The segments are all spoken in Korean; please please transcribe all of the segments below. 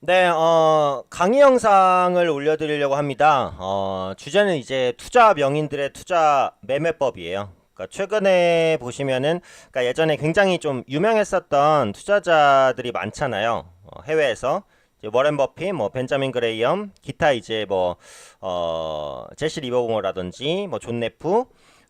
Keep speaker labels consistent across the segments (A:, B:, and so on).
A: 네, 어, 강의 영상을 올려드리려고 합니다. 어, 주제는 이제 투자 명인들의 투자 매매법이에요. 그러니까 최근에 보시면은, 그러니까 예전에 굉장히 좀 유명했었던 투자자들이 많잖아요. 어, 해외에서. 워렌 버핏, 뭐 벤자민 그레이엄, 기타 이제 뭐, 어, 제시 리버공어라든지, 뭐 존 네프,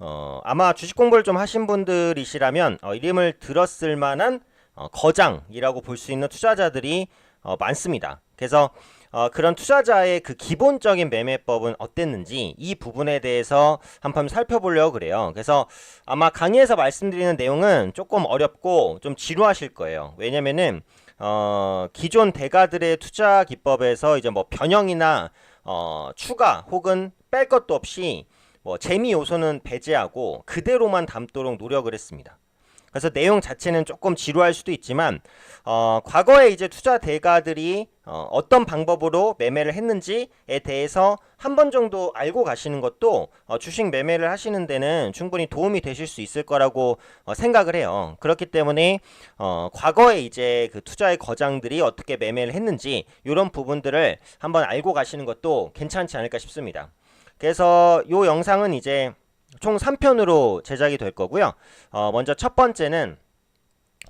A: 어, 아마 주식 공부를 좀 하신 분들이시라면, 어, 이름을 들었을 만한 어, 거장이라고 볼 수 있는 투자자들이 어, 많습니다. 그래서 어, 그런 투자자의 그 기본적인 매매법은 어땠는지 이 부분에 대해서 한번 살펴보려고 그래요. 그래서 아마 강의에서 말씀드리는 내용은 조금 어렵고 좀 지루하실 거예요. 왜냐면은 어, 기존 대가들의 투자 기법에서 이제 뭐 변형이나 어, 추가 혹은 뺄 것도 없이 뭐 재미 요소는 배제하고 그대로만 담도록 노력을 했습니다. 그래서 내용 자체는 조금 지루할 수도 있지만 어, 과거에 이제 투자 대가들이 어, 어떤 방법으로 매매를 했는지에 대해서 한 번 정도 알고 가시는 것도 어, 주식 매매를 하시는 데는 충분히 도움이 되실 수 있을 거라고 어, 생각을 해요. 그렇기 때문에 어, 과거에 이제 그 투자의 거장들이 어떻게 매매를 했는지 이런 부분들을 한번 알고 가시는 것도 괜찮지 않을까 싶습니다. 그래서 이 영상은 이제 총 3편으로 제작이 될 거고요. 어, 먼저 첫 번째는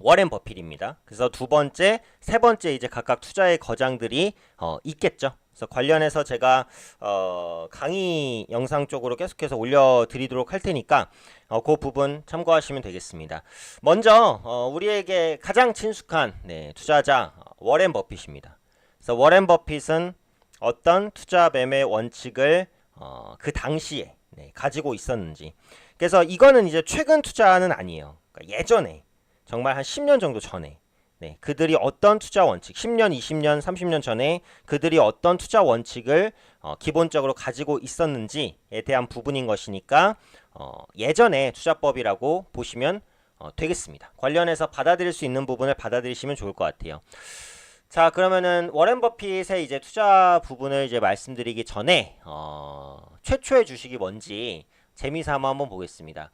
A: 워렌 버핏입니다. 그래서 두 번째, 세 번째 이제 각각 투자의 거장들이 어, 있겠죠. 그래서 관련해서 제가 어, 강의 영상 쪽으로 계속해서 올려드리도록 할 테니까 어, 그 부분 참고하시면 되겠습니다. 먼저 어, 우리에게 가장 친숙한 네, 투자자 어, 워렌 버핏입니다. 그래서 워렌 버핏은 어떤 투자 매매 원칙을 어, 그 당시에 네, 가지고 있었는지. 그래서 이거는 이제 최근 투자는 아니에요. 그러니까 예전에 정말 한 10년 정도 전에 네, 그들이 어떤 투자 원칙, 10년, 20년, 30년 전에 그들이 어떤 투자 원칙을 어, 기본적으로 가지고 있었는지에 대한 부분인 것이니까 어, 예전의 투자법이라고 보시면 어, 되겠습니다. 관련해서 받아들일 수 있는 부분을 받아들이시면 좋을 것 같아요. 자 그러면은 워렌 버핏의 이제 투자 부분을 이제 말씀드리기 전에 어, 최초의 주식이 뭔지 재미삼아 한번 보겠습니다.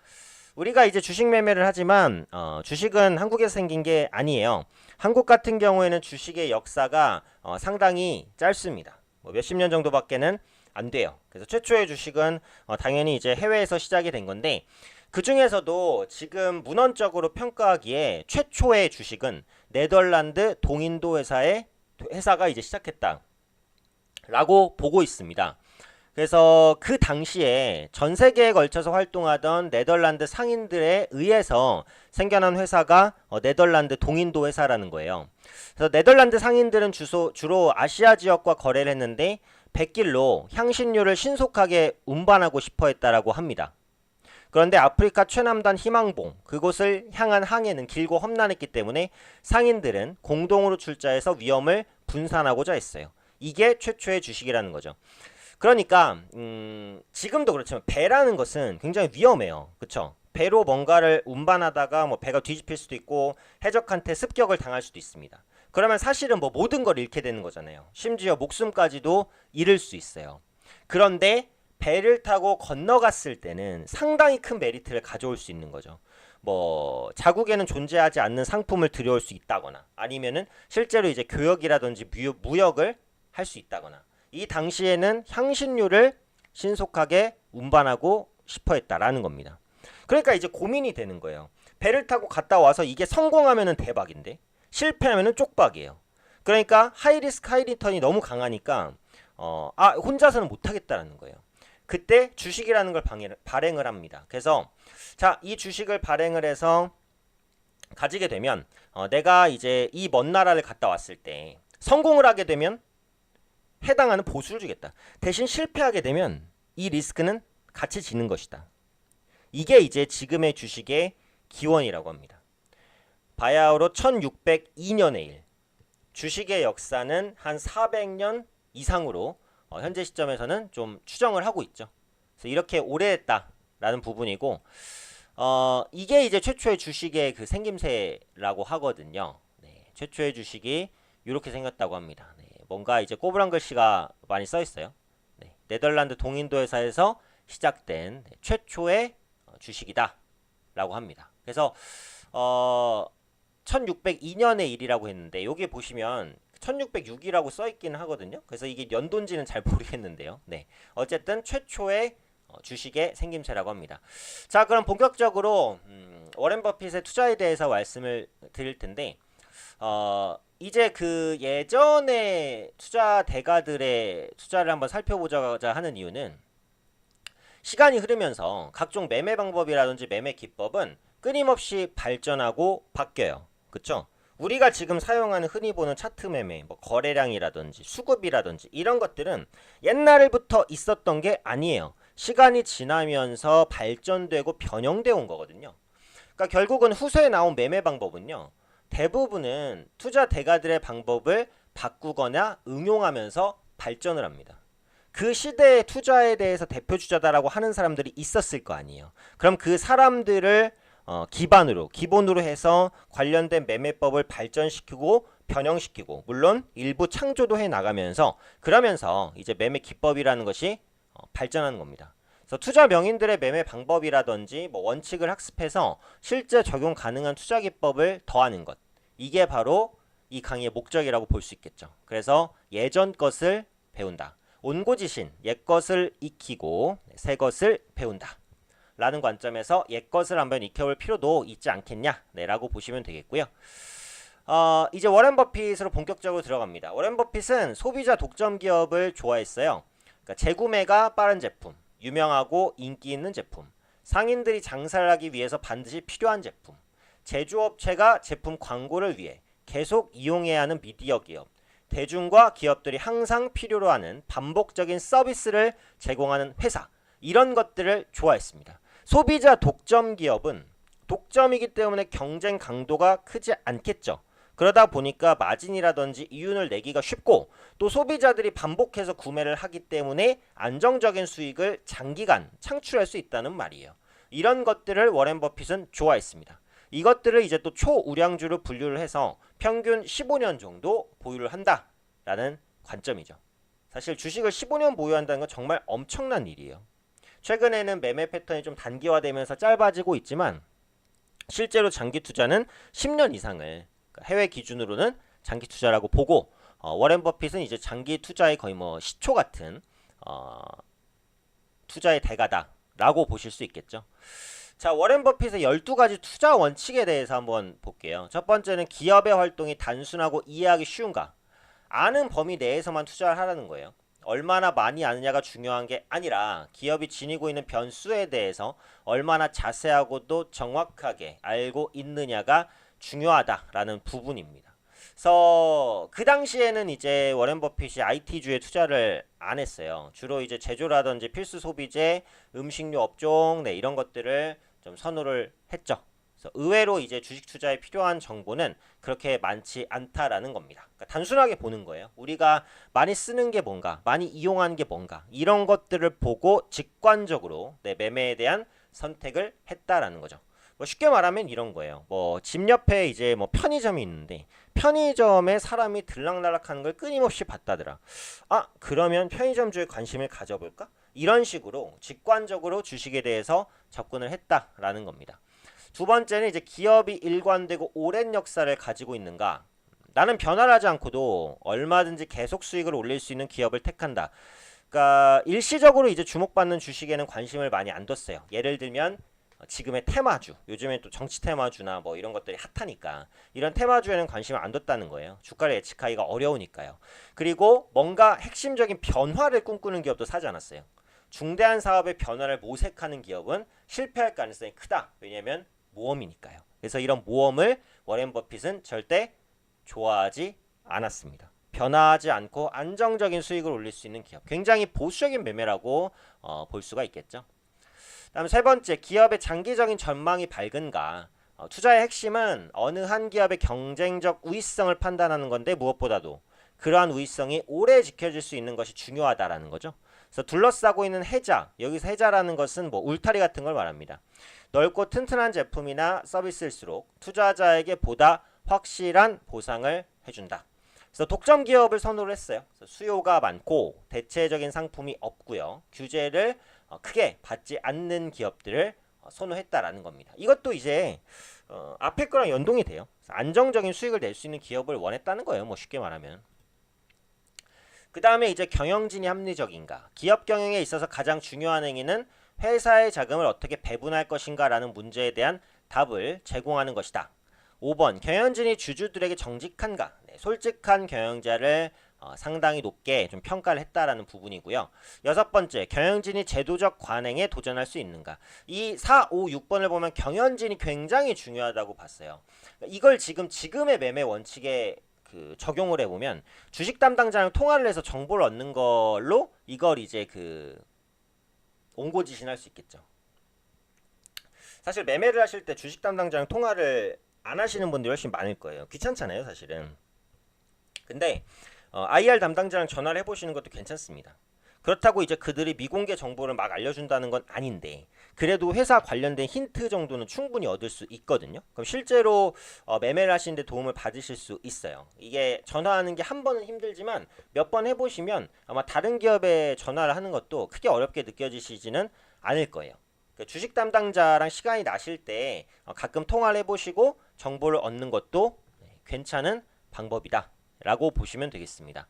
A: 우리가 이제 주식 매매를 하지만 어, 주식은 한국에서 생긴 게 아니에요. 한국 같은 경우에는 주식의 역사가 어, 상당히 짧습니다. 뭐 몇십 년 정도밖에는 안 돼요. 그래서 최초의 주식은 어, 당연히 이제 해외에서 시작이 된 건데 그 중에서도 지금 문헌적으로 평가하기에 최초의 주식은 네덜란드 동인도 회사의 회사가 이제 시작했다. 라고 보고 있습니다. 그래서 그 당시에 전 세계에 걸쳐서 활동하던 네덜란드 상인들에 의해서 생겨난 회사가 어, 네덜란드 동인도 회사라는 거예요. 그래서 네덜란드 상인들은 주소, 주로 아시아 지역과 거래를 했는데 백길로 향신료를 신속하게 운반하고 싶어 했다라고 합니다. 그런데 아프리카 최남단 희망봉 그곳을 향한 항해는 길고 험난했기 때문에 상인들은 공동으로 출자해서 위험을 분산하고자 했어요. 이게 최초의 주식이라는 거죠. 그러니까 음, 지금도 그렇지만 배라는 것은 굉장히 위험해요. 그렇죠? 배로 뭔가를 운반하다가 뭐 배가 뒤집힐 수도 있고 해적한테 습격을 당할 수도 있습니다. 그러면 사실은 뭐 모든 걸 잃게 되는 거잖아요. 심지어 목숨까지도 잃을 수 있어요. 그런데 배를 타고 건너갔을 때는 상당히 큰 메리트를 가져올 수 있는 거죠. 뭐 자국에는 존재하지 않는 상품을 들여올 수 있다거나 아니면은 실제로 이제 교역이라든지 무역 을 할 수 있다거나 이 당시에는 향신료를 신속하게 운반하고 싶어 했다라는 겁니다. 그러니까 이제 고민이 되는 거예요. 배를 타고 갔다 와서 이게 성공하면은 대박인데 실패하면은 쪽박이에요. 그러니까 하이리스크 하이리턴이 너무 강하니까 어, 아 혼자서는 못하겠다라는 거예요. 그때 주식이라는 걸 방해, 발행을 합니다. 그래서 자 이 주식을 발행을 해서 가지게 되면 어, 내가 이제 이 먼 나라를 갔다 왔을 때 성공을 하게 되면 해당하는 보수를 주겠다. 대신 실패하게 되면 이 리스크는 같이 지는 것이다. 이게 이제 지금의 주식의 기원이라고 합니다. 바야흐로 1602년의 일. 주식의 역사는 한 400년 이상으로 어, 현재 시점에서는 좀 추정을 하고 있죠. 그래서 이렇게 오래됐다라는 부분이고 어, 이게 이제 최초의 주식의 그 생김새라고 하거든요. 네, 최초의 주식이 이렇게 생겼다고 합니다. 네, 뭔가 이제 꼬부랑 글씨가 많이 써 있어요. 네, 네덜란드 동인도 회사에서 시작된 네, 최초의 어, 주식이다라고 합니다. 그래서 어, 1602년의 일이라고 했는데 여기 보시면 1606이라고 써 있기는 하거든요. 그래서 이게 연도인지는 잘 모르겠는데요. 네. 어쨌든 최초의 어, 주식의 생김새라고 합니다. 자, 그럼 본격적으로 음, 워렌 버핏의 투자에 대해서 말씀을 드릴 텐데 어, 이제 그 예전에 투자 대가들의 투자를 한번 살펴보자고자 하는 이유는 시간이 흐르면서 각종 매매 방법이라든지 매매 기법은 끊임없이 발전하고 바뀌어요. 그쵸? 우리가 지금 사용하는 흔히 보는 차트 매매, 뭐 거래량이라든지 수급이라든지 이런 것들은 옛날부터 있었던 게 아니에요. 시간이 지나면서 발전되고 변형되어 온 거거든요. 그러니까 결국은 후세에 나온 매매 방법은요. 대부분은 투자 대가들의 방법을 바꾸거나 응용하면서 발전을 합니다. 그 시대의 투자에 대해서 대표 주자다라고 하는 사람들이 있었을 거 아니에요. 그럼 그 사람들을 어, 기반으로 기본으로 해서 관련된 매매법을 발전시키고 변형시키고 물론 일부 창조도 해 나가면서 그러면서 이제 매매 기법이라는 것이 어, 발전하는 겁니다. 그래서 투자 명인들의 매매 방법이라든지 뭐 원칙을 학습해서 실제 적용 가능한 투자 기법을 더하는 것 이게 바로 이 강의의 목적이라고 볼 수 있겠죠. 그래서 예전 것을 배운다. 온고지신 옛 것을 익히고 새 것을 배운다. 라는 관점에서 옛 것을 한번 익혀볼 필요도 있지 않겠냐 네, 라고 보시면 되겠고요. 어, 이제 워렌 버핏으로 본격적으로 들어갑니다. 워렌 버핏은 소비자 독점 기업을 좋아했어요. 그러니까 재구매가 빠른 제품, 유명하고 인기 있는 제품, 상인들이 장사를 하기 위해서 반드시 필요한 제품, 제조업체가 제품 광고를 위해 계속 이용해야 하는 미디어 기업, 대중과 기업들이 항상 필요로 하는 반복적인 서비스를 제공하는 회사, 이런 것들을 좋아했습니다. 소비자 독점 기업은 독점이기 때문에 경쟁 강도가 크지 않겠죠. 그러다 보니까 마진이라든지 이윤을 내기가 쉽고 또 소비자들이 반복해서 구매를 하기 때문에 안정적인 수익을 장기간 창출할 수 있다는 말이에요. 이런 것들을 워렌 버핏은 좋아했습니다. 이것들을 이제 또 초우량주로 분류를 해서 평균 15년 정도 보유를 한다라는 관점이죠. 사실 주식을 15년 보유한다는 건 정말 엄청난 일이에요. 최근에는 매매 패턴이 좀 단기화되면서 짧아지고 있지만 실제로 장기 투자는 10년 이상을 그러니까 해외 기준으로는 장기 투자라고 보고 어, 워렌 버핏은 이제 장기 투자의 거의 뭐 시초 같은 어, 투자의 대가다라고 보실 수 있겠죠. 자, 워렌 버핏의 12가지 투자 원칙에 대해서 한번 볼게요. 첫 번째는 기업의 활동이 단순하고 이해하기 쉬운가? 아는 범위 내에서만 투자를 하라는 거예요. 얼마나 많이 아느냐가 중요한 게 아니라 기업이 지니고 있는 변수에 대해서 얼마나 자세하고도 정확하게 알고 있느냐가 중요하다라는 부분입니다. 그래서 그 당시에는 이제 워렌 버핏이 IT주에 투자를 안 했어요. 주로 이제 제조라든지 필수 소비재, 음식료 업종 네, 이런 것들을 좀 선호를 했죠. 그래서 의외로 이제 주식 투자에 필요한 정보는 그렇게 많지 않다라는 겁니다. 그러니까 단순하게 보는 거예요. 우리가 많이 쓰는 게 뭔가, 많이 이용하는 게 뭔가 이런 것들을 보고 직관적으로 내 매매에 대한 선택을 했다라는 거죠. 뭐 쉽게 말하면 이런 거예요. 뭐 집 옆에 이제 뭐 편의점이 있는데 편의점에 사람이 들락날락하는 걸 끊임없이 봤다더라. 아 그러면 편의점주에 관심을 가져볼까? 이런 식으로 직관적으로 주식에 대해서 접근을 했다라는 겁니다. 두 번째는 이제 기업이 일관되고 오랜 역사를 가지고 있는가. 나는 변화를 하지 않고도 얼마든지 계속 수익을 올릴 수 있는 기업을 택한다. 그러니까 일시적으로 이제 주목받는 주식에는 관심을 많이 안 뒀어요. 예를 들면 지금의 테마주, 요즘엔 또 정치 테마주나 뭐 이런 것들이 핫하니까 이런 테마주에는 관심을 안 뒀다는 거예요. 주가를 예측하기가 어려우니까요. 그리고 뭔가 핵심적인 변화를 꿈꾸는 기업도 사지 않았어요. 중대한 사업의 변화를 모색하는 기업은 실패할 가능성이 크다. 왜냐하면 모험이니까요. 그래서 이런 모험을 워렌 버핏은 절대 좋아하지 않았습니다. 변화하지 않고 안정적인 수익을 올릴 수 있는 기업. 굉장히 보수적인 매매라고 어, 볼 수가 있겠죠. 다음 세 번째, 기업의 장기적인 전망이 밝은가. 어, 투자의 핵심은 어느 한 기업의 경쟁적 우위성을 판단하는 건데 무엇보다도 그러한 우위성이 오래 지켜질 수 있는 것이 중요하다라는 거죠. 그래서 둘러싸고 있는 해자, 여기서 해자라는 것은 뭐 울타리 같은 걸 말합니다. 넓고 튼튼한 제품이나 서비스일수록 투자자에게 보다 확실한 보상을 해준다. 그래서 독점 기업을 선호를 했어요. 수요가 많고 대체적인 상품이 없고요. 규제를 어, 크게 받지 않는 기업들을 어, 선호했다라는 겁니다. 이것도 이제 어, 앞에 거랑 연동이 돼요. 안정적인 수익을 낼 수 있는 기업을 원했다는 거예요. 뭐 쉽게 말하면. 그 다음에 이제 경영진이 합리적인가? 기업 경영에 있어서 가장 중요한 행위는 회사의 자금을 어떻게 배분할 것인가라는 문제에 대한 답을 제공하는 것이다. 5번 경영진이 주주들에게 정직한가? 네, 솔직한 경영자를 어, 상당히 높게 좀 평가를 했다라는 부분이고요. 여섯 번째, 경영진이 제도적 관행에 도전할 수 있는가? 이 4, 5, 6번을 보면 경영진이 굉장히 중요하다고 봤어요. 이걸 지금 지금의 매매 원칙에 그 적용을 해보면 주식 담당자랑 통화를 해서 정보를 얻는 걸로 이걸 이제 그 옹고지신할 수 있겠죠. 사실 매매를 하실 때 주식 담당자랑 통화를 안 하시는 분들이 훨씬 많을 거예요. 귀찮잖아요, 사실은. 근데 어, IR 담당자랑 전화를 해보시는 것도 괜찮습니다. 그렇다고 이제 그들이 미공개 정보를 막 알려준다는 건 아닌데 그래도 회사 관련된 힌트 정도는 충분히 얻을 수 있거든요. 그럼 실제로 어, 매매를 하시는데 도움을 받으실 수 있어요. 이게 전화하는 게 한 번은 힘들지만 몇 번 해보시면 아마 다른 기업에 전화를 하는 것도 크게 어렵게 느껴지시지는 않을 거예요. 그 주식 담당자랑 시간이 나실 때 어, 가끔 통화를 해보시고 정보를 얻는 것도 네, 괜찮은 방법이다. 라고 보시면 되겠습니다.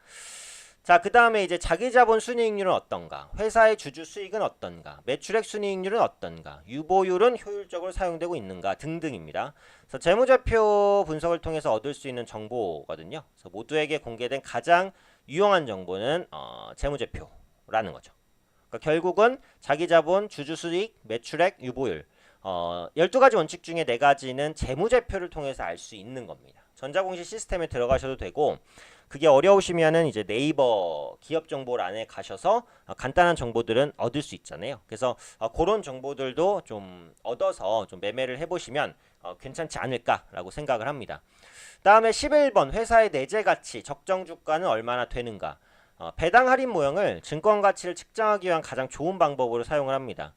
A: 자, 그 다음에 이제 자기 자본 순이익률은 어떤가? 회사의 주주 수익은 어떤가? 매출액 순이익률은 어떤가? 유보율은 효율적으로 사용되고 있는가? 등등입니다. 그래서 재무제표 분석을 통해서 얻을 수 있는 정보거든요. 그래서 모두에게 공개된 가장 유용한 정보는 어, 재무제표라는 거죠. 그러니까 결국은 자기 자본, 주주 수익, 매출액, 유보율 어, 12가지 원칙 중에 4가지는 재무제표를 통해서 알 수 있는 겁니다. 전자공시 시스템에 들어가셔도 되고 그게 어려우시면은 이제 네이버 기업 정보란에 가셔서 어, 간단한 정보들은 얻을 수 있잖아요. 그래서 어, 그런 정보들도 좀 얻어서 좀 매매를 해보시면 어, 괜찮지 않을까라고 생각을 합니다. 다음에 11번 회사의 내재 가치 적정 주가는 얼마나 되는가? 어, 배당 할인 모형을 증권 가치를 측정하기 위한 가장 좋은 방법으로 사용을 합니다.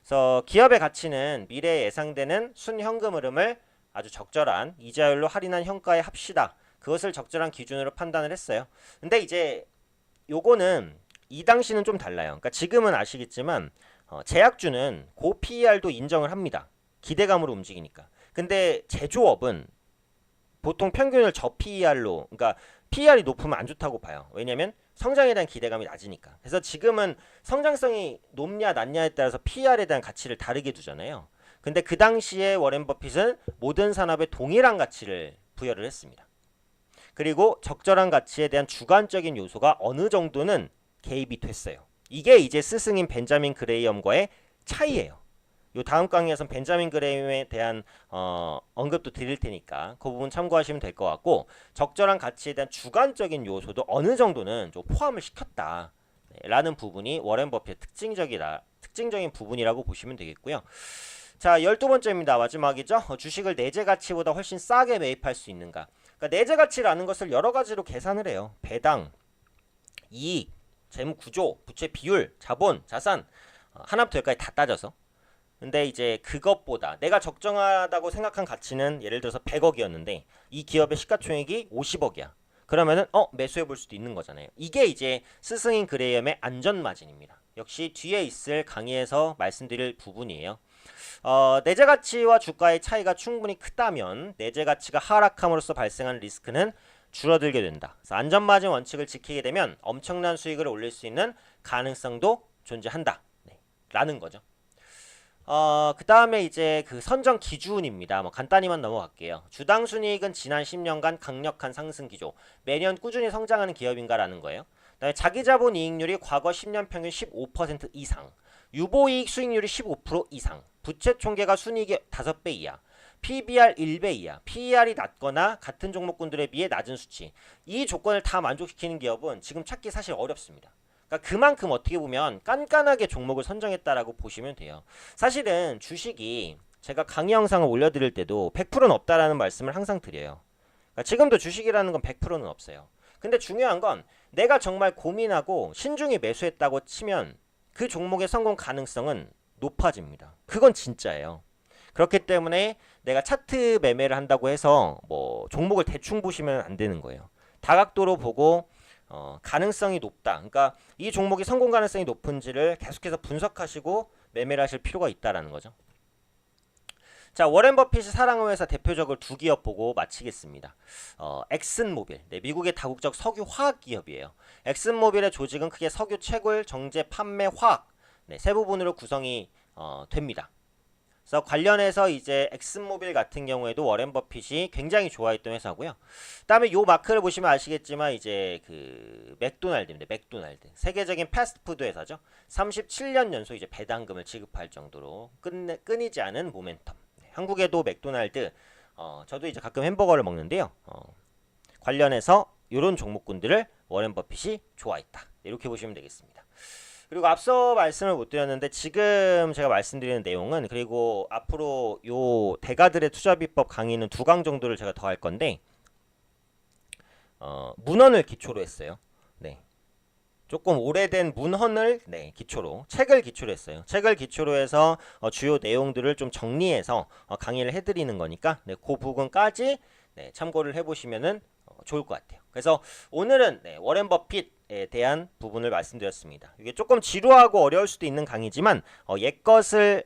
A: 그래서 기업의 가치는 미래에 예상되는 순현금 흐름을 아주 적절한 이자율로 할인한 현가에 합시다. 그것을 적절한 기준으로 판단을 했어요. 근데 이제 요거는 이 당시는 좀 달라요. 그러니까 지금은 아시겠지만 어, 제약주는 고 PER도 인정을 합니다. 기대감으로 움직이니까. 근데 제조업은 보통 평균을 저 PER로 그러니까 PER이 높으면 안 좋다고 봐요. 왜냐면 성장에 대한 기대감이 낮으니까. 그래서 지금은 성장성이 높냐 낮냐에 따라서 PER에 대한 가치를 다르게 두잖아요. 근데 그 당시에 워렌 버핏은 모든 산업에 동일한 가치를 부여를 했습니다. 그리고 적절한 가치에 대한 주관적인 요소가 어느 정도는 개입이 됐어요. 이게 이제 스승인 벤자민 그레이엄과의 차이예요. 요 다음 강의에서 벤자민 그레이엄에 대한 어, 언급도 드릴 테니까 그 부분 참고하시면 될 것 같고 적절한 가치에 대한 주관적인 요소도 어느 정도는 좀 포함을 시켰다. 네, 라는 부분이 워렌 버핏의 특징적이다. 특징적인 부분이라고 보시면 되겠고요. 자, 열두 번째입니다. 마지막이죠. 어, 주식을 내재 가치보다 훨씬 싸게 매입할 수 있는가? 그러니까 내재 가치라는 것을 여러 가지로 계산을 해요. 배당, 이익, 재무 구조, 부채 비율, 자본, 자산 어, 하나부터 열까지 다 따져서. 근데 이제 그것보다 내가 적정하다고 생각한 가치는 예를 들어서 100억이었는데 이 기업의 시가총액이 50억이야. 그러면은 어 매수해 볼 수도 있는 거잖아요. 이게 이제 스승인 그레이엄의 안전 마진입니다. 역시 뒤에 있을 강의에서 말씀드릴 부분이에요. 어, 내재 가치와 주가의 차이가 충분히 크다면 내재 가치가 하락함으로써 발생하는 리스크는 줄어들게 된다. 그래서 안전 마진 원칙을 지키게 되면 엄청난 수익을 올릴 수 있는 가능성도 존재한다. 네, 라는 거죠. 어, 그 다음에 이제 그 선정 기준입니다. 뭐 간단히만 넘어갈게요. 주당 순이익은 지난 10년간 강력한 상승 기조. 매년 꾸준히 성장하는 기업인가라는 거예요. 자기 자본 이익률이 과거 10년 평균 15% 이상. 유보이익 수익률이 15% 이상. 부채 총계가 순이익의 5배 이하. PBR 1배 이하, PER이 낮거나 같은 종목군들에 비해 낮은 수치. 이 조건을 다 만족시키는 기업은 지금 찾기 사실 어렵습니다. 그러니까 그만큼 어떻게 보면 깐깐하게 종목을 선정했다라고 보시면 돼요. 사실은 주식이 제가 강의 영상을 올려드릴 때도 100%는 없다라는 말씀을 항상 드려요. 그러니까 지금도 주식이라는 건 100%는 없어요. 근데 중요한 건 내가 정말 고민하고 신중히 매수했다고 치면 그 종목의 성공 가능성은 높아집니다. 그건 진짜예요. 그렇기 때문에 내가 차트 매매를 한다고 해서 뭐 종목을 대충 보시면 안 되는 거예요. 다각도로 보고 어, 가능성이 높다. 그러니까 이 종목이 성공 가능성이 높은지를 계속해서 분석하시고 매매를 하실 필요가 있다라는 거죠. 자 워렌 버핏이 사랑하는 회사 대표적으로 두 기업 보고 마치겠습니다. 어, 엑슨모빌, 네, 미국의 다국적 석유 화학 기업이에요. 엑슨모빌의 조직은 크게 석유 채굴, 정제, 판매, 화학 네, 세 부분으로 구성이 어, 됩니다. 그래서 관련해서 이제 엑슨모빌 같은 경우에도 워렌 버핏이 굉장히 좋아했던 회사고요. 그다음에 요 마크를 보시면 아시겠지만 이제 그 맥도날드입니다. 맥도날드 세계적인 패스트푸드 회사죠. 37년 연속 이제 배당금을 지급할 정도로 끝내, 끊이지 않은 모멘텀. 네, 한국에도 맥도날드 어, 저도 이제 가끔 햄버거를 먹는데요. 어, 관련해서 이런 종목군들을 워렌 버핏이 좋아했다. 이렇게 보시면 되겠습니다. 그리고 앞서 말씀을 못 드렸는데 지금 제가 말씀드리는 내용은 그리고 앞으로 요 대가들의 투자 비법 강의는 두 강 정도를 제가 더 할 건데 어, 문헌을 기초로 했어요. 네. 조금 오래된 문헌을 네, 기초로 책을 기초로 했어요. 책을 기초로 해서 어, 주요 내용들을 좀 정리해서 어, 강의를 해드리는 거니까 네, 그 부분까지 네, 참고를 해보시면은 어, 좋을 것 같아요. 그래서 오늘은 네, 워렌 버핏에 대한 부분을 말씀드렸습니다. 이게 조금 지루하고 어려울 수도 있는 강의지만 어, 옛 것을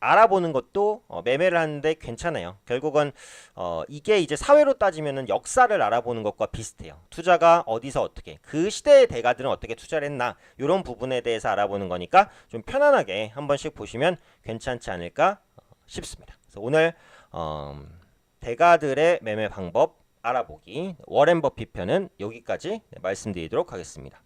A: 알아보는 것도 어, 매매를 하는데 괜찮아요. 결국은 어, 이게 이제 사회로 따지면은 역사를 알아보는 것과 비슷해요. 투자가 어디서 어떻게 그 시대의 대가들은 어떻게 투자를 했나 이런 부분에 대해서 알아보는 거니까 좀 편안하게 한 번씩 보시면 괜찮지 않을까 어, 싶습니다. 그래서 오늘 어, 대가들의 매매 방법 알아보기 워렌 버핏 편은 여기까지 네, 말씀드리도록 하겠습니다.